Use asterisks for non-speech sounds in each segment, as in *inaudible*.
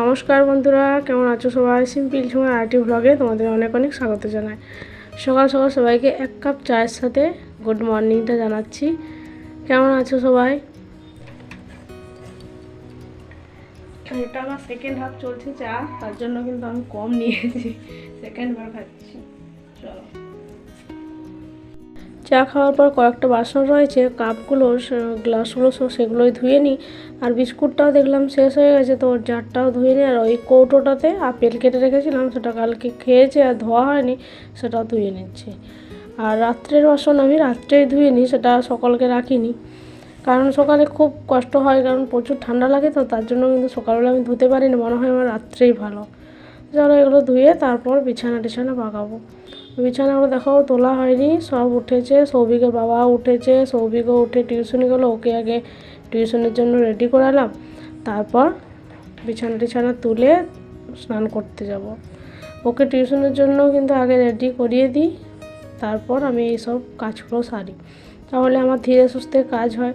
নমস্কার বন্ধুরা, কেমন আছো সবাই? সিম্পল সময় আরটি ভ্লগে তোমাদের অনেক অনেক স্বাগত জানাই। সকাল সকাল সবাইকে এক কাপ চায়ের সাথে গুড মর্নিংটা জানাচ্ছি। কেমন আছো সবাই? এটা আমার সেকেন্ড হাফ চলছে চা, তার জন্য কিন্তু আমি কম নিয়েছি। সেকেন্ড বার খাচ্ছি। চা খাওয়ার পর কয়েকটা বাসন রয়েছে, কাপগুলো গ্লাসগুলো সব সেগুলোই ধুয়ে নিই। আর বিস্কুটটাও দেখলাম শেষ হয়ে গেছে, তো ওর জারটাও ধুয়ে নিই। আর ওই কৌটোটাতে আপেল কেটে রেখেছিলাম, সেটা কালকে খেয়েছে আর ধোয়া হয়নি, সেটাও ধুয়ে নিচ্ছে। আর রাত্রের বাসন আমি রাত্রেই ধুয়ে নিই, সেটা সকালকে রাখিনি। কারণ সকালে খুব কষ্ট হয়, কারণ প্রচুর ঠান্ডা লাগে তো, তার জন্য কিন্তু সকালবেলা আমি ধুতে পারি না মনে হয় আমার রাত্রেই ভালো। চলো এগুলো ধুয়ে তারপর বিছানা টিছানা পাকাবো। বিছানাগুলো দেখো তোলা হয়নি, সব উঠেছে, সৌভিকের বাবা উঠেছে, সৌভিকও উঠে টিউশনি গেলো ওকে আগে টিউশনের জন্য রেডি করালাম। তারপর বিছানা টিছানা তুলে স্নান করতে যাব। ওকে টিউশনের জন্য কিন্তু আগে রেডি করিয়ে দিই, তারপর আমি এইসব কাজগুলো সারি। তাহলে আমার ধীরে সুস্থে কাজ হয়।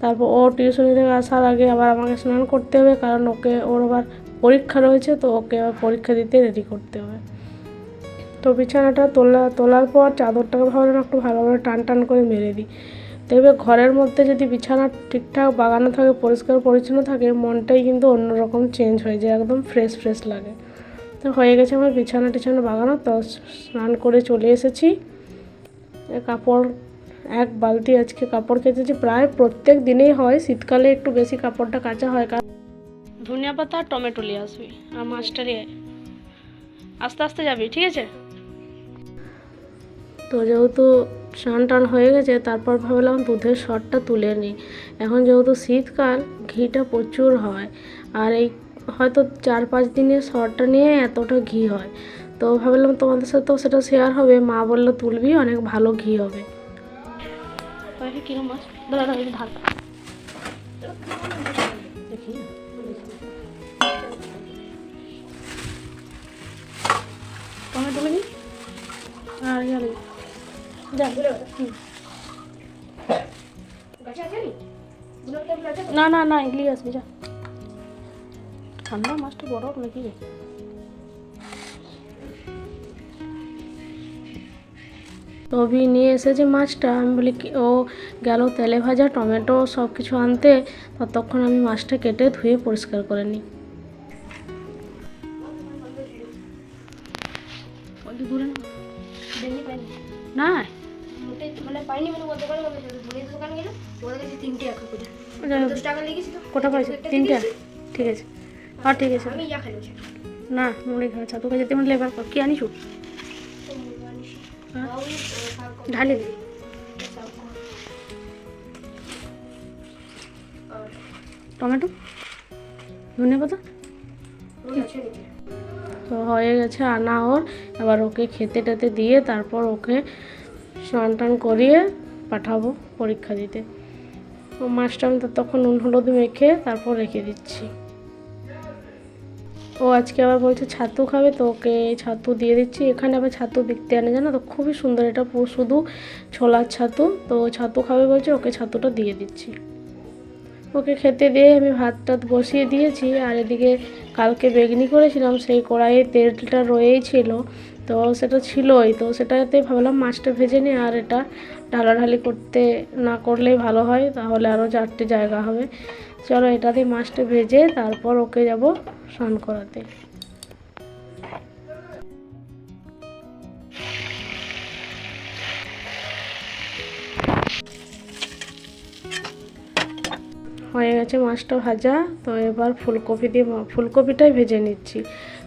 তারপর ও টিউশনি থেকে আসার আগে আবার আমাকে স্নান করতে হবে, কারণ ওকে ওর আবার পরীক্ষা রয়েছে, তো ওকে আবার পরীক্ষা দিতে রেডি করতে হবে। তো বিছানাটা তোলা, তোলার পর চাদরটাকে ভাবলাম একটু ভালোভাবে টান টান করে মেরে দিই। দেখবে ঘরের মধ্যে যদি বিছানা ঠিকঠাক বাগানো থাকে, পরিষ্কার পরিচ্ছন্ন থাকে, মনটাই কিন্তু অন্যরকম চেঞ্জ হয়ে যায়, একদম ফ্রেশ ফ্রেশ লাগে। তো হয়ে গেছে আমার বিছানা টিছানা বাগানো, তো স্নান করে চলে এসেছি। কাপড় এক বালতি আজকে কাপড় কেচেছি। প্রায় প্রত্যেক দিনেই হয় শীতকালে একটু বেশি কাপড়টা কাচা হয় কারণ ধনিয়া পাতা আর টমেটো নিয়ে আসবি আর মাছটা নিয়ে আস্তে আস্তে যাবি ঠিক আছে? তো যেহেতু স্নান টান হয়ে গেছে তারপর ভাবলাম দুধের শরটা তুলে নিই। এখন যেহেতু শীতকাল ঘিটা প্রচুর হয় আর এই হয়তো চার পাঁচ দিনের শরটা নিয়ে এতটা ঘি হয়। তো ভাবলাম তোমাদের সাথেও সেটা শেয়ার হবে। মা বলল তুলবি অনেক ভালো ঘি হবে। কিরম মাছ? দাঁড়া দাঁড়া ঢাল দেখি না। না না এগুলি আসবি, যা। ঠান্ডা মাছটা বরফ নাকি তবে নিয়ে এসেছে মাছটা। আমি বলি কি ও গেল তেলে ভাজা টমেটো সব কিছু আনতে। ততক্ষণ আমি মাছটা কেটে ধুয়ে পরিষ্কার করে নিই। না। না। মানে কটা পাইছো? তিনটা? ঠিক আছে। হ্যাঁ ঠিক আছে। না মুড়ি খাওয়া ছাতু যেতে লেবার কি আনিছু? হ্যাঁ ঢালি দে। টমেটো? ধনে পাতা? তো হয়ে গেছে আনা ওর। এবার ওকে খেতে টেতে দিয়ে তারপর ওকে স্নান টান করিয়ে পাঠাবো পরীক্ষা দিতে। মাছটা আমি ততক্ষণ নুন, হলুদ মেখে তারপর রেখে দিচ্ছি। ও আজকে আবার বলছে ছাতু খাবে, তো ওকে ছাতু দিয়ে দিচ্ছি। এখানে আবার ছাতু বিকতে আনে, জানো তো? খুবই সুন্দর। এটা শুধু ছোলার ছাতু, তো ছাতু খাবে বলছে, ওকে ছাতুটা দিয়ে দিচ্ছি। ওকে খেতে দিয়ে আমি ভাত টাত বসিয়ে দিয়েছি, আর এদিকে কালকে বেগনি করেছিলাম, সেই কড়াইয়ে তেলটা রয়েই ছিল। তো সেটা ছিলই, তো সেটাতে ভাবলাম মাছটা ভেজে নিই, আর এটা ঢালাঢালি করতে না করলেই ভালো হয়, তাহলে আরও চারটে জায়গা হবে। চলো এটাতে মাছটা ভেজে তারপর ওকে যাব স্নান করাতে। হয়ে গেছে মাছটা ভাজা। তো এবার ফুলকপি দিয়ে ফুলকপিটাই ভেজে নিচ্ছি।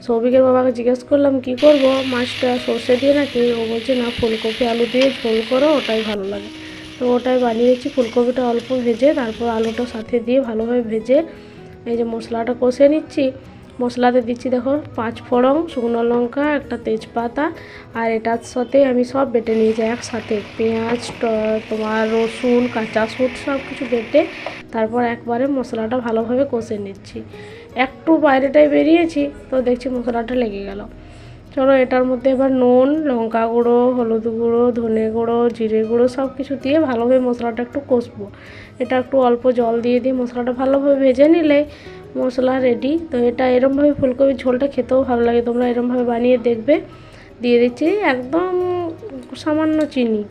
সৌভিকের বাবাকে জিজ্ঞেস করলাম, কি করব? মাছটা সর্ষে দিয়ে নাকি? ও বলছে, না, ফুলকপি, আলু দিয়ে ঝোল করো, ওটাই ভালো লাগে। তো ওটাই বানিয়েছি, ফুলকপিটা অল্প ভেজে, তারপর আলুটা সাথে দিয়ে ভালোভাবে ভেজে, এই যে মশলাটা কষে নিচ্ছি। মশলাতে দিচ্ছি দেখো পাঁচ ফোড়ন, শুকনো লঙ্কা, একটা তেজপাতা, আর এটার সাথে আমি সব বেটে নিয়েছি একসাথে। পেঁয়াজ তোমার রসুন, কাঁচা সুট সব কিছু বেটে, তারপর একবারে মশলাটা ভালোভাবে কষে নিচ্ছি। একটু বাইরেটায় বেরিয়েছি, তো দেখছি মশলাটা লেগে গেল। চলো এটার মধ্যে এবার নুন, লঙ্কা গুঁড়ো, হলুদ গুঁড়ো, ধনে গুঁড়ো, জিরে গুঁড়ো সব কিছু দিয়ে ভালোভাবে মশলাটা একটু কষবো। এটা একটু অল্প জল দিয়ে দিয়ে মশলাটা ভালোভাবে ভেজে নিলে মশলা রেডি তো এটা এরমভাবে ফুলকপির ঝোলটা খেতেও ভালো লাগে, তোমরা এরমভাবে বানিয়ে দেখবে। দিয়ে দিচ্ছি একদম সামান্য চিনি।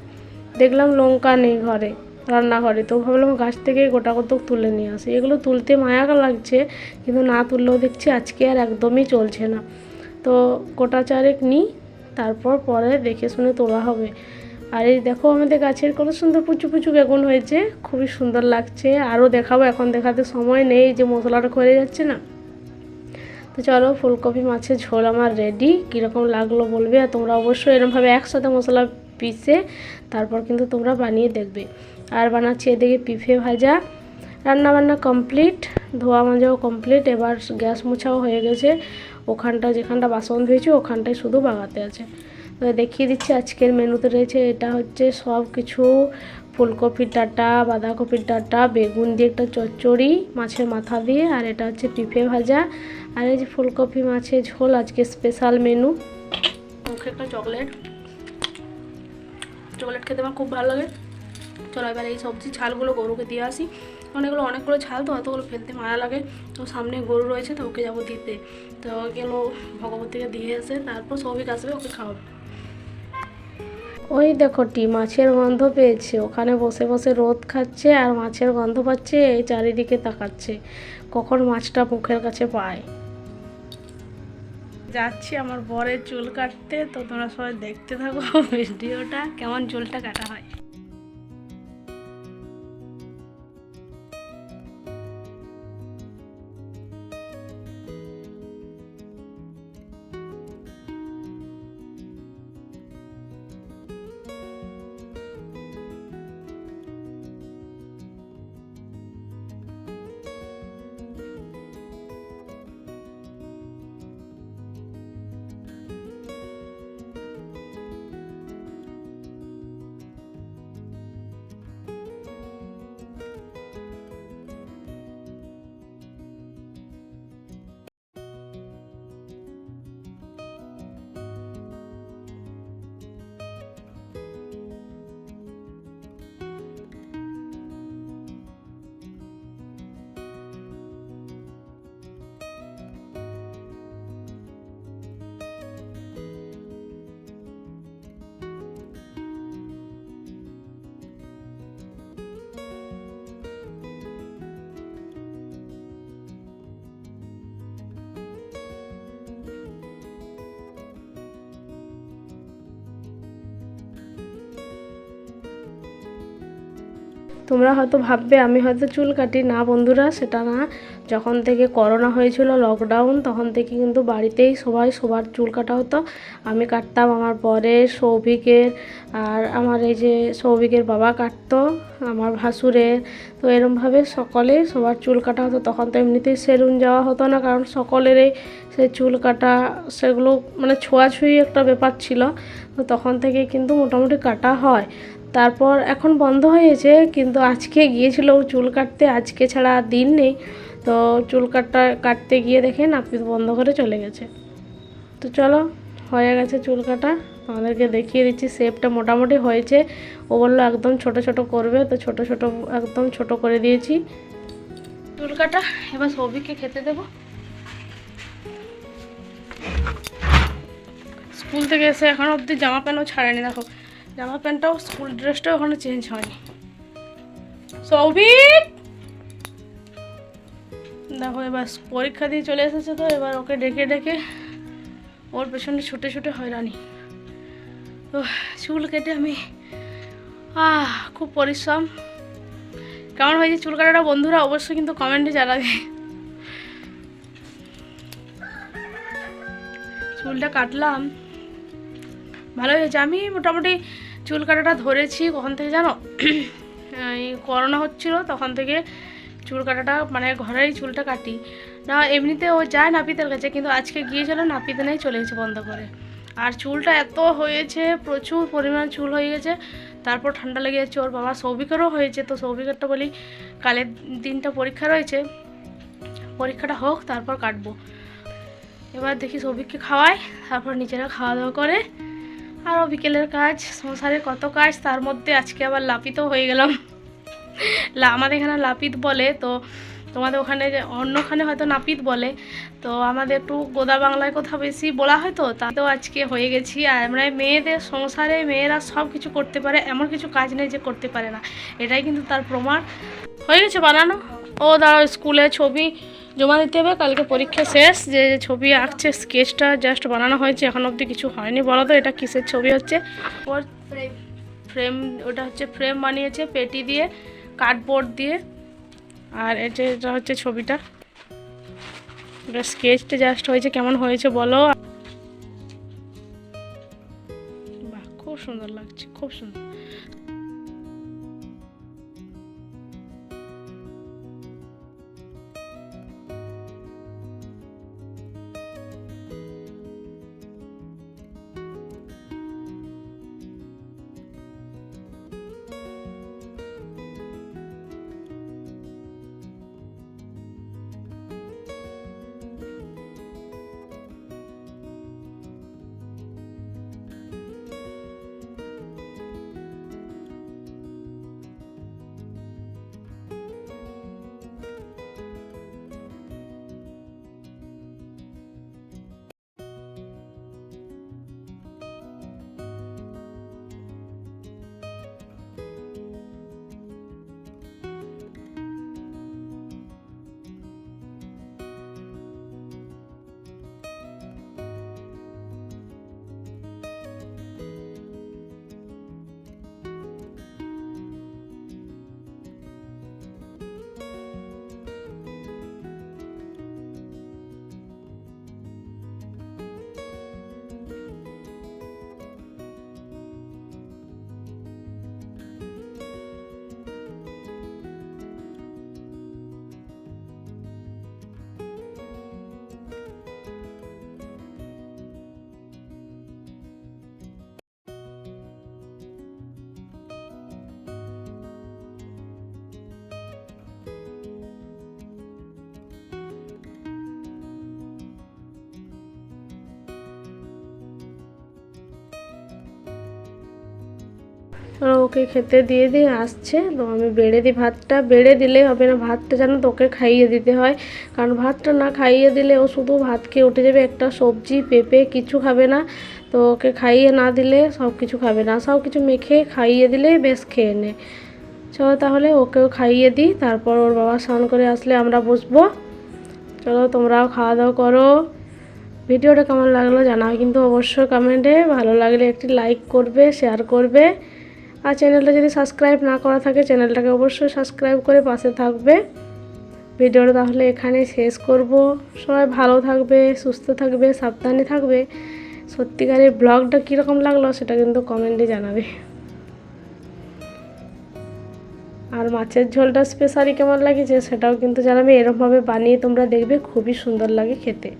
দেখলাম লঙ্কা নেই ঘরে, রান্নাঘরে, তো ভাবলাম গাছ থেকে গোটা কতক তুলে নিয়ে আসি। এগুলো তুলতে মায়া লাগছে, কিন্তু না তুললেও দেখছি আজকে আর একদমই চলছে না। তো গোটা চারেক নিই তারপর পরে দেখে শুনে তোলা হবে। আর এই দেখো আমাদের গাছের কত সুন্দর পুচু পুচু বেগুন হয়েছে, খুবই সুন্দর লাগছে। আরও দেখাবো, এখন দেখাতে সময় নেই যে মশলাটা করে যাচ্ছে না। তো চলো, ফুলকপি মাছের ঝোল আমার রেডি কীরকম লাগল বলবে, আর তোমরা অবশ্যই এরমভাবে একসাথে মশলা পিষে তারপর কিন্তু তোমরা বানিয়ে দেখবে। আর বানাচ্ছি এদিকে পিফে ভাজা রান্না বান্না কমপ্লিট ধোয়া মাজাও কমপ্লিট এবার গ্যাস মোছাও হয়ে গেছে। ওখানটা যেখানটা বাসন ধুয়েছি ওখানটায় শুধু বাগাতে আছে। তো দেখিয়ে দিচ্ছি, আজকের মেনুতে রয়েছে, এটা হচ্ছে সব কিছু। ফুলকপির ডাঁটা, বাঁধাকপির ডাঁটা, বেগুন দিয়ে একটা চচ্চড়ি, মাছের মাথা দিয়ে, আর এটা হচ্ছে পিফে ভাজা। আর এই যে ফুলকপি মাছের ঝোল, আজকে স্পেশাল মেনু। মুখে একটা চকলেট। চকলেট খেতে আমার খুব ভালো লাগে। চলো এবার এই সবজি ছালগুলো গরুকে দিয়ে আসি। অনেকগুলো অনেকগুলো ছাল তো অতগুলো ফেলতে মায়া লাগে। তো সামনে গরু রয়েছে তো ওকে যাব দিতে। তো গেলো ভগবতীকে দিয়ে এসে তারপর সবিক আসবে, ওকে খাওয়াবে। ওই দেখো, টি মাছের গন্ধ পেয়েছে। ওখানে বসে বসে রোদ খাচ্ছে আর মাছের গন্ধ পাচ্ছে, এই চারিদিকে তাকাচ্ছে। কখন মাছটা মুখের কাছে পায়। যাচ্ছি আমার বরের চুল কাটতে, তো তোমরা সবাই দেখতে থাকো *laughs* ভিডিওটা, কেমন চুলটা কাটা হয়। তোমরা হয়তো ভাববে, আমি হয়তো চুল কাটি। না বন্ধুরা, সেটা না। যখন থেকে করোনা হয়েছিল লকডাউন তখন থেকে কিন্তু বাড়িতেই সবাই সবার চুল কাটা হতো। আমি কাটতাম আমার বরের, সৌভিকের, আর আমার এই যে সৌভিকের বাবা কাটতো, আমার ভাসুরের। তো এরমভাবে সকলে সবার চুল কাটা হতো। তখন তো এমনিতেই সেলুন যাওয়া হতো না, কারণ সকলেরই সে চুল কাটা, সেগুলো মানে ছোঁয়াছুঁয়ি একটা ব্যাপার ছিল। তো তখন থেকে কিন্তু মোটামুটি কাটা হয়। তারপর এখন বন্ধ হয়েছে, কিন্তু আজকে গিয়েছিল চুল কাটতে, আজকে ছাড়া দিন নেই। তো চুল কাটটা, কাটতে গিয়ে দেখে নাপিত বন্ধ করে চলে গেছে। তো চলো, হয়ে গেছে চুল কাটা। আমাদেরকে দেখিয়ে দিচ্ছি শেপটা মোটামুটি হয়েছে। ও বলল, একদম ছোট ছোট করবে। তো ছোট ছোট, একদম ছোট করে দিয়েছি। চুল কাটা, এবার সৌভিককে খেতে দেবো। স্কুল থেকে এসে এখন অবধি জামা প্যান্টও ছাড়েনি, দেখো। জামা প্যান্টটাও, স্কুল ড্রেসটাও ওখানে চেঞ্জ হয়নি। সৌভিক! দেখো, এবার পরীক্ষা দিয়ে চলে এসেছে তো, এবার ওকে ডেকে ডেকে ওর পেছনে ছুটে ছুটে হয়রানি। তো চুল কেটে আমি, আহ, খুব পরিশ্রম। কেমন হয়েছে চুল কাটাটা বন্ধুরা অবশ্যই কিন্তু কমেন্টে জানাবে। চুলটা কাটলাম। ভালো হয়েছে। আমি মোটামুটি চুল কাটাটা ধরেছি কখন থেকে জানো? এই করোনা হচ্ছিল, তখন থেকে চুল কাটাটা মানে ঘরেই চুলটা কাটি। না, এমনিতে ও যায় নাপিতের কাছে, কিন্তু আজকে গিয়েছিল, নাপিতে নেই, চলে গেছে বন্ধ করে। আর চুলটা এত হয়েছে, প্রচুর পরিমাণ চুল হয়ে গেছে, তারপর ঠান্ডা লেগে যাচ্ছে, ওর বাবা সৌভিকেরও হয়েছে, তো সৌভিকেরটা বলি কালের দিনটা পরীক্ষা রয়েছে। পরীক্ষাটা হোক, তারপর কাটবো। এবার দেখি সৌভিককে খাওয়াই, তারপর নিজেরা খাওয়া দাওয়া করে আরও বিকেলের কাজ, সংসারে কত কাজ, তার মধ্যে আজকে আবার লাপিতও হয়ে গেলাম। আমাদের এখানে লাপিত বলে, তো তোমাদের ওখানে যে অন্যখানে হয়তো নাপিত বলে। তো আমাদের একটু গোদা বাংলায় কথা বেশি বলা হয় তো, তা তো আজকে হয়ে গেছি। আর আমরা মেয়েদের, সংসারে মেয়েরা সব কিছু করতে পারে, এমন কিছু কাজ নেই যে করতে পারে না। এটাই কিন্তু তার প্রমাণ। হয়ে গেছে বানানো? ও দাঁড়াও, স্কুলে ছবি জমা দিতে হবে। কালকে পরীক্ষা শেষ যে ছবি আঁকছে স্কেচটা জাস্ট বানানো হয়েছে এখন অবধি কিছু হয়নি বলো তো এটা কিসের ছবি হচ্ছে? ওর ফ্রেম ফ্রেম ওটা হচ্ছে ফ্রেম বানিয়েছে পেটি দিয়ে কার্ডবোর্ড দিয়ে। আর এটা এটা হচ্ছে ছবিটা। ওটা স্কেচটা জাস্ট হয়েছে কেমন হয়েছে বলো? বাহ খুব সুন্দর লাগছে খুব সুন্দর। ওকে খেতে দিয়ে দিয়ে আসছে। তো আমি বেড়ে দিই ভাতটা। বেড়ে দিলে হবে না ভাতটা যেন তো ওকে খাইয়ে দিতে হয়। কারণ ভাতটা না খাইয়ে দিলে ও শুধু ভাত খেয়ে উঠে যাবে। একটা সবজি, পেঁপে কিছু খাবে না। তো ওকে খাইয়ে না দিলে সব কিছু খাবে না। সব কিছু মেখে খাইয়ে দিলে বেশ খেয়ে নে। চলো তাহলে ওকেও খাইয়ে দিই। তারপর ওর বাবা স্নান করে আসলে আমরা বসবো। চলো তোমরাও খাওয়া দাওয়া করো। ভিডিওটা কেমন লাগল জানাও কিন্তু অবশ্যই কমেন্টে ভালো লাগলে একটি লাইক করবে শেয়ার করবে। আর চ্যানেলটা যদি সাবস্ক্রাইব না করা থাকে চ্যানেলটাকে অবশ্যই সাবস্ক্রাইব করে পাশে থাকবে। ভিডিওটা তাহলে এখানে শেষ করব। সবাই ভালো থাকবে, সুস্থ থাকবে, সাবধানে থাকবে। সত্যিকারের ব্লগটা কীরকম লাগল সেটা কিন্তু কমেন্টে জানাবে। আর মাছের ঝোলটা স্পেশালি কেমন লাগেছে সেটাও কিন্তু জানাবে। এরকমভাবে বানিয়ে তোমরা দেখবে, খুবই সুন্দর লাগে খেতে।